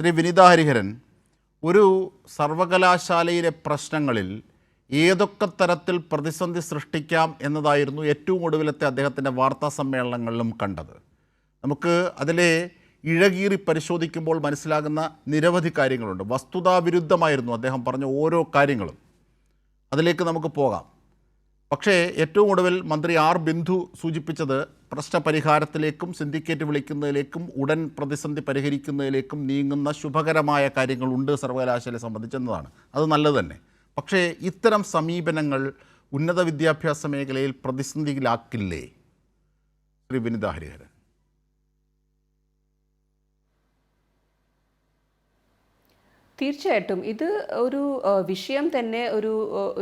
ശ്രീ വിനിത ഹരിഹരൻ ഒരു സർവകലാശാലയിലെ പ്രശ്നങ്ങളിൽ ഏതൊക്കെ തരത്തിൽ പ്രതിസന്ധി സൃഷ്ടിക്കാം എന്നതായിരുന്നു ഏറ്റവും ഒടുവിലത്തെ അദ്ദേഹത്തിന്റെ വാർത്താ സമ്മേളനങ്ങളിലും കണ്ടത്. നമുക്ക് അതിലെ ഇഴകീറി പരിശോധിക്കുമ്പോൾ മനസ്സിലാകുന്ന നിരവധി കാര്യങ്ങളുണ്ട്. വസ്തുതാവിരുദ്ധമായിരുന്നു അദ്ദേഹം പറഞ്ഞ ഓരോ കാര്യങ്ങളും. അതിലേക്ക് നമുക്ക് പോകാം. പക്ഷേ ഏറ്റവും ഒടുവിൽ മന്ത്രി ആർ ബിന്ദു സൂചിപ്പിച്ചത് പ്രശ്നപരിഹാരത്തിലേക്കും സിൻഡിക്കേറ്റ് വിളിക്കുന്നതിലേക്കും ഉടൻ പ്രതിസന്ധി പരിഹരിക്കുന്നതിലേക്കും നീങ്ങുന്ന ശുഭകരമായ കാര്യങ്ങളുണ്ട് സർവകലാശാലയെ സംബന്ധിച്ചെന്നതാണ്. അത് നല്ലത് തന്നെ. പക്ഷേ ഇത്തരം സമീപനങ്ങൾ ഉന്നത വിദ്യാഭ്യാസ മേഖലയിൽ പ്രതിസന്ധിയിലാക്കില്ലേ? ശ്രീ വിനിത ഹരിഹരൻ. തീർച്ചയായിട്ടും. ഇത് ഒരു വിഷയം തന്നെ ഒരു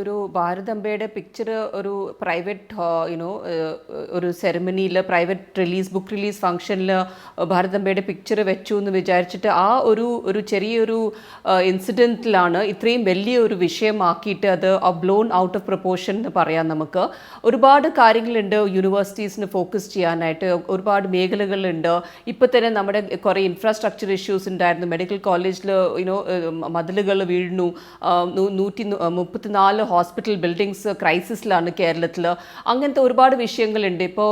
ഒരു ഭാരതമ്പയുടെ പിക്ചർ ഒരു പ്രൈവറ്റ് യുനോ ഒരു സെറമണിയിൽ പ്രൈവറ്റ് റിലീസ് ബുക്ക് റിലീസ് ഫംഗ്ഷനിൽ ഭാരതമ്പയുടെ പിക്ചർ വെച്ചു എന്ന് വിചാരിച്ചിട്ട് ആ ഒരു ഒരു ചെറിയൊരു ഇൻസിഡന്റിലാണ് ഇത്രയും വലിയ ഒരു വിഷയമാക്കിയിട്ട് അത് ബ്ലോൺ ഔട്ട് ഓഫ് പ്രൊപ്പോർഷൻ എന്ന് പറയാം നമുക്ക്. ഒരുപാട് കാര്യങ്ങളുണ്ട് യൂണിവേഴ്സിറ്റീസിന് ഫോക്കസ് ചെയ്യാനായിട്ട്. ഒരുപാട് മേഖലകളുണ്ട്. ഇപ്പോൾ തന്നെ നമ്മുടെ കുറേ ഇൻഫ്രാസ്ട്രക്ചർ ഇഷ്യൂസ് ഉണ്ടായിരുന്നു. മെഡിക്കൽ കോളേജിൽ യുനോ മതിലുകൾ വീഴുന്നു. നൂറ്റി മുപ്പത്തിനാല് ഹോസ്പിറ്റൽ ബിൽഡിങ്സ് ക്രൈസിസിലാണ് കേരളത്തിൽ. അങ്ങനത്തെ ഒരുപാട് വിഷയങ്ങളുണ്ട്. ഇപ്പോൾ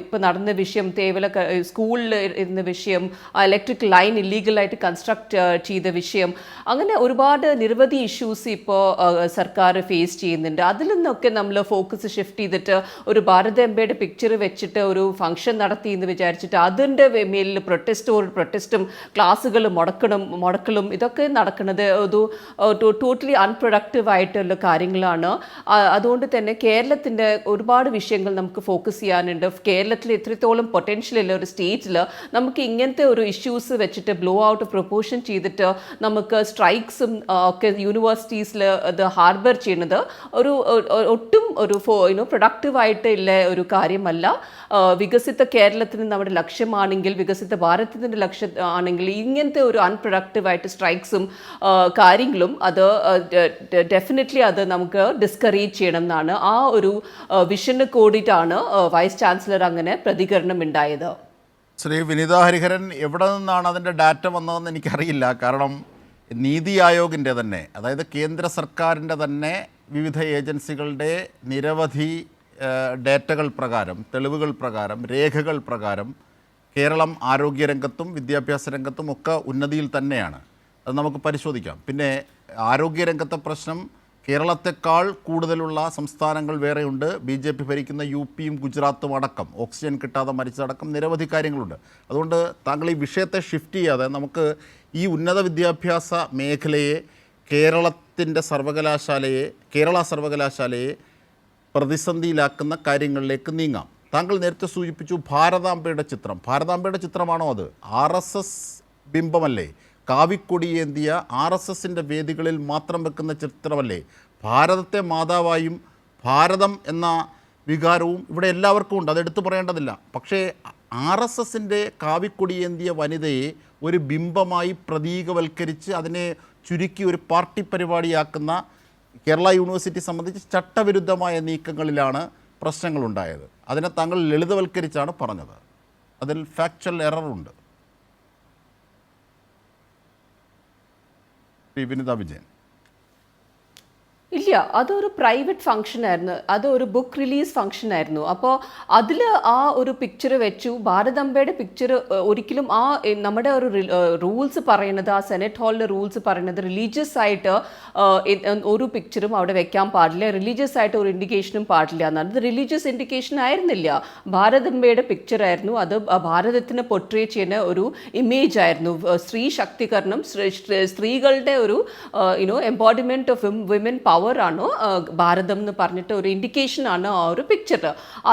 ഇപ്പോൾ നടന്ന വിഷയം തേവല സ്കൂളിൽ ഇരുന്ന വിഷയം ഇലക്ട്രിക് ലൈൻ ഇല്ലീഗലായിട്ട് കൺസ്ട്രക്ട് ചെയ്ത വിഷയം. അങ്ങനെ ഒരുപാട് നിരവധി ഇഷ്യൂസ് ഇപ്പോൾ സർക്കാർ ഫേസ് ചെയ്യുന്നുണ്ട്. അതിൽ നിന്നൊക്കെ നമ്മൾ ഫോക്കസ് ഷിഫ്റ്റ് ചെയ്തിട്ട് ഒരു ഭാരതാംബയുടെ പിക്ചർ വെച്ചിട്ട് ഒരു ഫംഗ്ഷൻ നടത്തി എന്ന് വിചാരിച്ചിട്ട് അതിന്റെ മേലിൽ പ്രൊട്ടസ്റ്റോ പ്രൊട്ടസ്റ്റും ക്ലാസ്സുകൾ മുടക്കണം മുടക്കലും ഇതൊക്കെ നടക്കുന്നത് ഒരു ടോട്ടലി അൺപ്രൊഡക്റ്റീവ് ആയിട്ടുള്ള കാര്യങ്ങളാണ്. അതുകൊണ്ട് തന്നെ കേരളത്തിന്റെ ഒരുപാട് വിഷയങ്ങൾ നമുക്ക് ഫോക്കസ് ചെയ്യാനുണ്ട്. കേരളത്തിൽ എത്രത്തോളം പൊട്ടൻഷ്യൽ ഉള്ള ഒരു സ്റ്റേറ്റിൽ നമുക്ക് ഇങ്ങനത്തെ ഒരു ഇഷ്യൂസ് വെച്ചിട്ട് ബ്ലോ ഔട്ട് പ്രൊപ്പോഷൻ ചെയ്തിട്ട് നമുക്ക് സ്ട്രൈക്സും ഒക്കെ യൂണിവേഴ്സിറ്റീസിൽ ഇത് ഹാർബർ ചെയ്യുന്നത് ഒരു ഒട്ടും ഒരു ഫോ യുനോ പ്രൊഡക്റ്റീവായിട്ട് ഒരു കാര്യമല്ല. വികസിത കേരളത്തിന് നമ്മുടെ ലക്ഷ്യമാണെങ്കിൽ വികസിത ഭാരതത്തിന്റെ ലക്ഷ്യം ആണെങ്കിൽ ഇങ്ങനത്തെ ഒരു അൺപ്രൊഡക്റ്റീവായിട്ട് സ്ട്രൈക്സും കാര്യങ്ങളും അത് ഡെഫിനറ്റ്ലി അത് നമുക്ക് ഡിസ്കറേജ് ചെയ്യണം എന്നാണ്. ആ ഒരു വിഷന് കൂടിയിട്ടാണ് വൈസ് ചാൻസലർ അങ്ങനെ പ്രതികരണം ഉണ്ടായത്. ശ്രീ വിനിത ഹരിഹരൻ എവിടെ നിന്നാണ് അതിന്റെ ഡാറ്റ വന്നതെന്ന് എനിക്കറിയില്ല. കാരണം നീതി ആയോഗിന്റെ തന്നെ അതായത് കേന്ദ്ര സർക്കാരിന്റെ തന്നെ വിവിധ ഏജൻസികളുടെ നിരവധി ഡേറ്റകൾ പ്രകാരം തെളിവുകൾ പ്രകാരം രേഖകൾ പ്രകാരം കേരളം ആരോഗ്യരംഗത്തും വിദ്യാഭ്യാസ രംഗത്തും ഒക്കെ ഉന്നതിയിൽ തന്നെയാണ്. അത് നമുക്ക് പരിശോധിക്കാം. പിന്നെ ആരോഗ്യരംഗത്തെ പ്രശ്നം കേരളത്തെക്കാൾ കൂടുതലുള്ള സംസ്ഥാനങ്ങൾ വേറെയുണ്ട്. ബി ജെ പി ഭരിക്കുന്ന യു പിയും ഗുജറാത്തും അടക്കം ഓക്സിജൻ കിട്ടാതെ മരിച്ചതടക്കം നിരവധി കാര്യങ്ങളുണ്ട്. അതുകൊണ്ട് താങ്കൾ ഈ വിഷയത്തെ ഷിഫ്റ്റ് ചെയ്യാതെ നമുക്ക് ഈ ഉന്നത വിദ്യാഭ്യാസ മേഖലയെ കേരളത്തിന്റെ സർവകലാശാലയെ കേരള സർവകലാശാലയെ പ്രതിസന്ധിയിലാക്കുന്ന കാര്യങ്ങളിലേക്ക് നീങ്ങാം. താങ്കൾ നേരത്തെ സൂചിപ്പിച്ചു ഭാരതാംബയുടെ ചിത്രം. ഭാരതാംബയുടെ ചിത്രമാണോ അത്? ആർ എസ് എസ് ബിംബമല്ലേ? കാവിക്കൊടിയേന്തിയ ആർ എസ് എസിന്റെ വേദികളിൽ മാത്രം വെക്കുന്ന ചിത്രമല്ലേ? ഭാരതത്തെ മാതാവായും ഭാരതം എന്ന വികാരവും ഇവിടെ എല്ലാവർക്കും ഉണ്ട്. അത് എടുത്തു പറയേണ്ടതില്ല. പക്ഷേ ആർ എസ് എസിന്റെ കാവിക്കൊടിയേന്തിയ വനിതയെ ഒരു ബിംബമായി പ്രതീകവൽക്കരിച്ച് അതിനെ ചുരുക്കി ഒരു പാർട്ടി പരിപാടിയാക്കുന്ന കേരള യൂണിവേഴ്സിറ്റി സംബന്ധിച്ച് ചട്ടവിരുദ്ധമായ നീക്കങ്ങളിലാണ് പ്രശ്നങ്ങളുണ്ടായത്. അതിനെ താങ്കൾ ലളിതവൽക്കരിച്ചാണ് പറഞ്ഞത്. അതിൽ ഫാക്ച്വൽ എററുണ്ട് ശ്രീ വിനിത വിജയൻ. ഇല്ല. അതൊരു പ്രൈവറ്റ് ഫംഗ്ഷൻ ആയിരുന്നു. അത് ഒരു ബുക്ക് റിലീസ് ഫംഗ്ഷൻ ആയിരുന്നു. അപ്പോൾ അതിൽ ആ ഒരു പിക്ചർ വെച്ചു. ഭാരതമ്പയുടെ പിക്ചർ ഒരിക്കലും ആ നമ്മുടെ ഒരു റൂൾസ് പറയുന്നത് ആ സെനറ്റ് ഹാളിലെ റൂൾസ് പറയുന്നത് റിലീജിയസ് ആയിട്ട് ഒരു പിക്ചറും അവിടെ വെക്കാൻ പാടില്ല. റിലീജിയസ് ആയിട്ട് ഒരു ഇൻഡിക്കേഷനും പാടില്ല എന്നാണ്. അത് റിലീജിയസ് ഇൻഡിക്കേഷൻ ആയിരുന്നില്ല. ഭാരതമ്പയുടെ പിക്ചർ ആയിരുന്നു. അത് ഭാരതത്തിനെ പൊട്രേ ചെയ്യുന്ന ഒരു ഇമേജ് ആയിരുന്നു. സ്ത്രീ ശക്തീകരണം സ്ത്രീ- സ്ത്രീ- സ്ത്രീകളുടെ ഒരു you know embodiment of women power ആ, ഭാരതം എന്ന് പറഞ്ഞിട്ട് ഒരു ഇൻഡിക്കേഷൻ ആണ് ആ ഒരു പിക്ചർ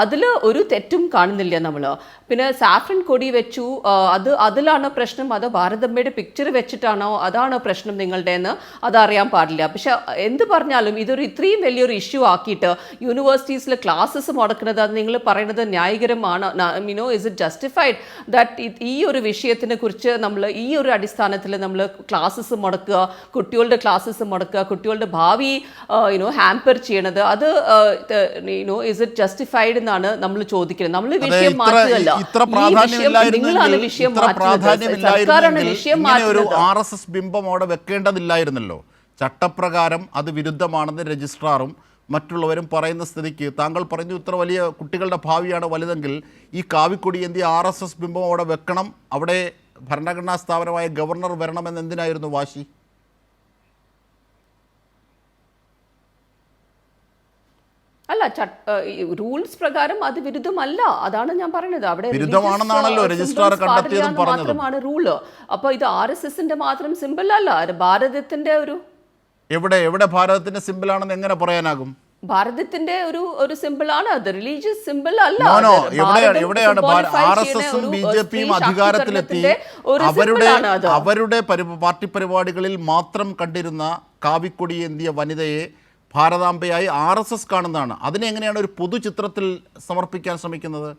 അതിൽ ഒരു തെറ്റും കാണുന്നില്ല നമ്മൾ പിന്നെ സാഫ്രൻ കൊടി വെച്ചു അത് അതിലാണ് പ്രശ്നം അത് ഭാരതമ്മയുടെ പിക്ചർ വെച്ചിട്ടാണോ അതാണോ പ്രശ്നം നിങ്ങളുടെ എന്ന് അതറിയാൻ പാടില്ല. പക്ഷെ എന്ത് പറഞ്ഞാലും ഇതൊരു ഇത്രയും വലിയൊരു ഇഷ്യൂ ആക്കിയിട്ട് യൂണിവേഴ്സിറ്റീസിലെ ക്ലാസ്സസ് മുടക്കുന്നത് അത് നിങ്ങൾ പറയുന്നത് ന്യായകരമാണ്. മീനോ ഇസ് ഇറ്റ് ജസ്റ്റിഫൈഡ് ദാറ്റ് ഈ ഒരു വിഷയത്തിനെ കുറിച്ച് നമ്മൾ ഈ ഒരു അടിസ്ഥാനത്തിൽ നമ്മൾ ക്ലാസ്സസ് മുടക്കുക കുട്ടികളുടെ ക്ലാസ്സസ് മുടക്കുക കുട്ടികളുടെ ഭാവി യുനോ ഹാമ്പർ ചെയ്യണത്. അത് യുനോ ഇസ് ഇറ്റ് ജസ്റ്റിഫൈഡ് എന്നാണ് നമ്മൾ ചോദിക്കുന്നത്. നമ്മൾ വിഷയം മാറ്റുകയല്ല. നിങ്ങളാണ് വിഷയം മാറ്റുന്നത്. സർക്കാരാണ് വിഷയം മാറ്റുന്നത്. ആർ എസ് എസ് ബിംബം അവിടെ വെക്കേണ്ടതില്ലായിരുന്നല്ലോ. ചട്ടപ്രകാരം അത് വിരുദ്ധമാണെന്ന് രജിസ്ട്രാറും മറ്റുള്ളവരും പറയുന്ന സ്ഥിതിക്ക് താങ്കൾ പറഞ്ഞു ഇത്ര വലിയ കുട്ടികളുടെ ഭാവിയാണ് വലുതെങ്കിൽ ഈ കാവിക്കൊടി എന്തി ആർ എസ് എസ് ബിംബം അവിടെ വെക്കണം. അവിടെ ഭരണഘടനാ സ്ഥാപനമായ ഗവർണർ വരണമെന്ന് എന്തിനായിരുന്നു വാശി? അല്ല റൂൾസ് പ്രകാരം അത് വിരുദ്ധമല്ല. അതാണ് ഞാൻ പറയുന്നത്. അവിടെ വിരുദ്ധമാണെന്നാണല്ലോ രജിസ്ട്രാർ കണ്ടെത്തിയതും. മാത്രമാണ് റൂൾ അപ്പൊ ഇത് ആർ എസ് എസിന്റെ മാത്രം സിമ്പിൾ അല്ല. ഭാരതത്തിന്റെ ഒരു എവിടെ എവിടെ ഭാരതത്തിന്റെ സിമ്പിൾ ആണെന്ന് എങ്ങനെ പറയാനാകും? ഭാരതത്തിന്റെ ഒരു ഒരു സിമ്പിൾ ആണ്. അത് റിലീജിയസ് സിമ്പിൾ അല്ല. എവിടെയാണ് ആർ എസ് എസും ബി ജെ പിയും അധികാരത്തിലെത്തി അവരുടെ. അവരുടെ പാർട്ടി പരിപാടികളിൽ മാത്രം കണ്ടിരുന്ന കാവിക്കൊടി എന്തിയ വനിതയെ ഭാരതാംബയായി ആർ എസ് എസ് കാണുന്നതാണ്. അതിനെ എങ്ങനെയാണ് ഒരു പൊതുചിത്രത്തിൽ സമർപ്പിക്കാൻ ശ്രമിക്കുന്നത്?